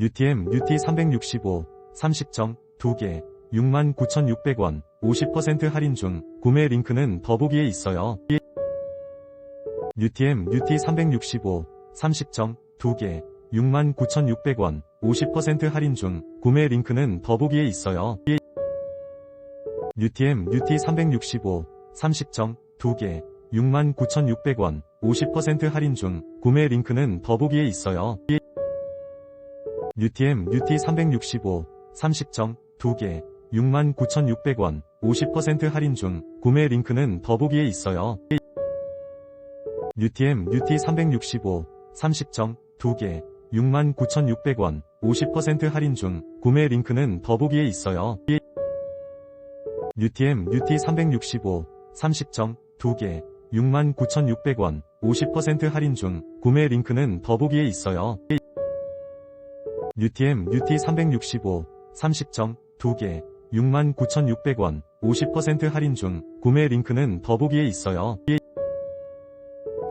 UTM UT 365 30점 2개 69,600원 50% 할인 중 구매 링크는 더보기에 있어요. UTM UT 365 30점 2개 69,600원 50% 할인 중 구매 링크는 더보기에 있어요. UTM UT 365 30점 2개 69,600원 50% 할인 중 구매 링크는 더보기에 있어요. UTM UT 365 30점 2개 69,600원 50% 할인 중 구매 링크는 더보기에 있어요. UTM UT 365 30점 2개 69,600원 50% 할인 중 구매 링크는 더보기에 있어요. UTM UT 365 30점 2개 69,600원 50% 할인 중 구매 링크는 더보기에 있어요. UTM UT 365 30점 2개 69,600원 50% 할인 중 구매 링크는 더보기에 있어요.